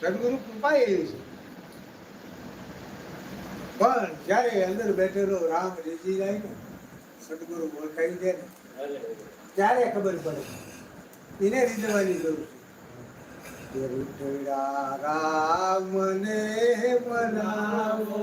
સદગુરુ કૃપા એવી છે. પણ જ્યારે અંદર બેઠેલો રામ રીઝી જાય ને સદગુરુ ઓળખાઈ દે ને, ત્યારે ખબર પડે. એને રીઝવાની જરૂર છે. રામ રામને મનાવો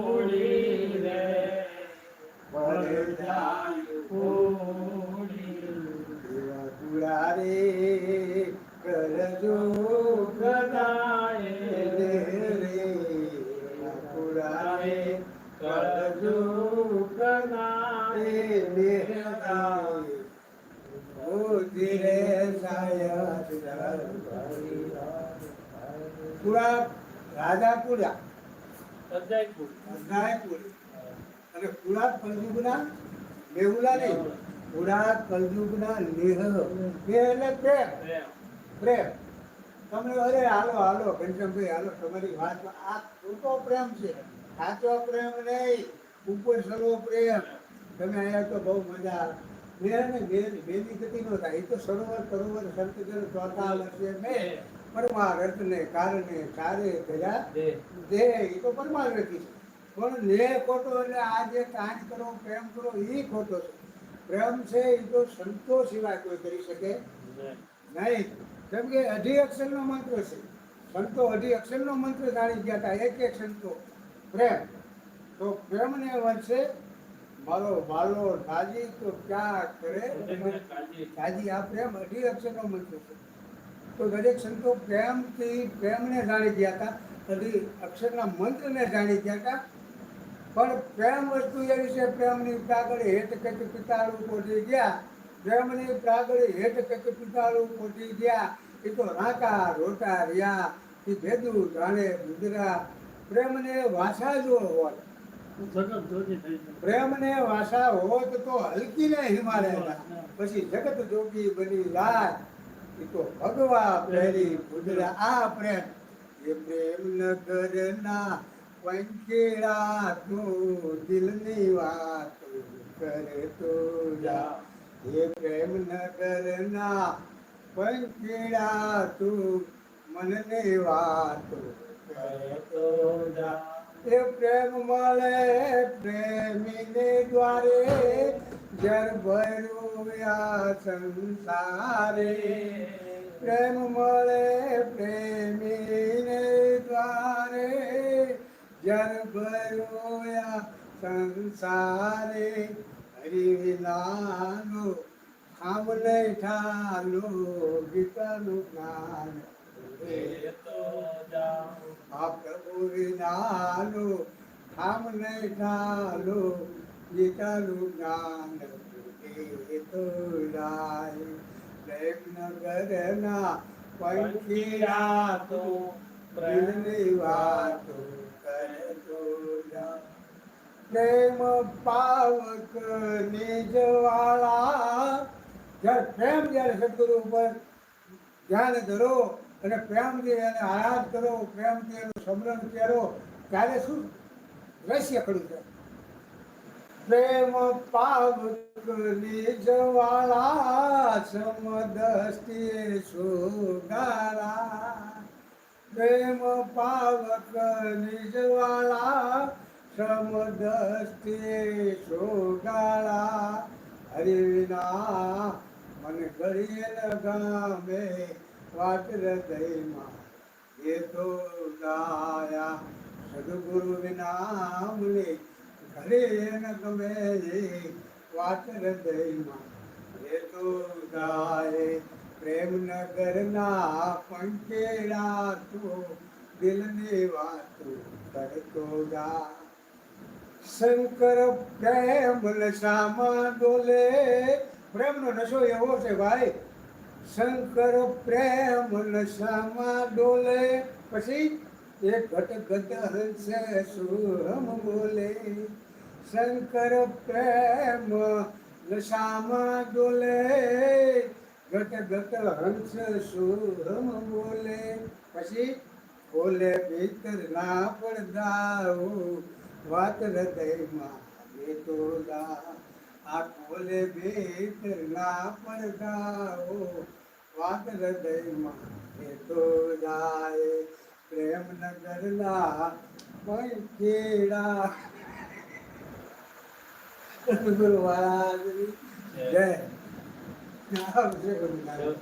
ઓ ધીરે સાયદ રાજા કુડા અને કુળાત કલયુગના મેહુલા નહીં. કુળાત કલયુગના લેહ કે એટલે પ્રેમ. પ્રેમ. તમને અરે હાલો હાલો, ઘનશ્યામભાઈ, હાલો, તમારી વાત આ ખોટો પ્રેમ છે. સાચો પ્રેમ નહીં. ઉપર સર્વો પ્રેમ તમે અહીંયા તો બહુ મજા મેં ને મેં મેની ગતિ નો થાય તો સરોવર સરોવર સંત જન ચોથા વર્ષે મેં પરમાર્થ ને કારણે સારે ગયા દે એ તો પરમાર્થી નથી પણ લે ખોટો એટલે આ જે કાંચ કરો પ્રેમ કરો એ ખોટો છે. પ્રેમ છે એ તો સંતો સિવાય કોઈ કરી શકે નહીં. કેમ કે અઢી અક્ષરનો મંત્ર છે. સંતો અઢી અક્ષરનો મંત્ર જાણી ગયા હતા. એક એક સંતો. પ્રેમ. તો પ્રેમને વંશે મારો બાલો રાજી તો ક્યાં કરે? રાજી આ પ્રેમ અઢી અક્ષરનો મંત્ર છે. તો દરેક સંતો પ્રેમથી પ્રેમને જાણી ગયા હતા. અઢી અક્ષરના મંત્રને જાણી ગયા હતા. પણ પ્રેમ વસ્તુ એવી છે, પ્રેમની પ્રાગળ હેઠ કચ પિતાળું પોટી ગયા. પ્રેમની પ્રાગળ હેઠ કચ પિતાળું પોટી ગયા. એ તો રાકા રોટા રિયા એ ભેદું જાણે મુદ્રા. પ્રેમને વાસા જો હોત પ્રેમને વાસા હોત તો હલકીને હિમાલય પછી જગત જોગી બની લાય એ તો ભગવા પહેરી મુદ્રા આ પ્રેમ. એ પ્રેમ નગરના પંખેડા તું દિલની વાત કરે તો જા. એ પ્રેમ ન કરના પંખેડા તું મનની વાત કરે તો જા. એ પ્રેમ મળે, પ્રેમીને દ્વારે જર ભર્યા સંસારે. પ્રેમ મળે, પ્રેમીને દ્વારે જર ભર્યા સંસારે. ખામ નહીં ઠાલો ગીતાનું જ્ઞાન. આ પ્રભુ વિનાનો ખામ નહીં ઠાલો ગીતાનું જ્ઞાન તો રાય પ્રેમ નગરના પંખીડા તો દિલની વાતો કરતો પ્રેમ પાવક નિજવાળા. જ્યારે પ્રેમ જ્યારે સદગુરુ ઉપર ધ્યાન ધરો અને પ્રેમથી એને આરાધ કરો, પ્રેમથી એનું સમરણ કરો, ત્યારે શું? રહસ્ય ખડું છે પ્રેમ પાવક નિજવાળા સમદસ્તી સુગારા પ્રેમ પાવક નિજવાળા સમદસ્તી સુગાળા હરિ વિના મને કરીએ ગામે વાત હૃદયમાં એ તો ગાયા. સદગુરુ વિના મને ઘરે ન ગમે વાત હૃદયમાં એ તો ગાય. પ્રેમ નગરના પંકેડા તો દિલની વાતો કરતો ગા. શંકર પ્રેમ નશામાં ડોલે પ્રેમનો નશો એવો છે ભાઈ શંકર પ્રેમ નશામાં ડોલે. પછી એ ઘટ ઘટ હંસે સુરમ બોલે. શંકર પ્રેમ નશામાં ડોલે. ઘટ ગત હંસ સુરમ બોલે. પછી બોલે, ભીતર ના પડદાઓ, વાત હૃદયમાં મે તો આ બોલે, ભીતર ના પડદાઓ વાત હૃદયમાં બેતો જાય પ્રેમ નગરના પંખેડા ગુરુ મહારાજની જય. ગુરુ મહારાજ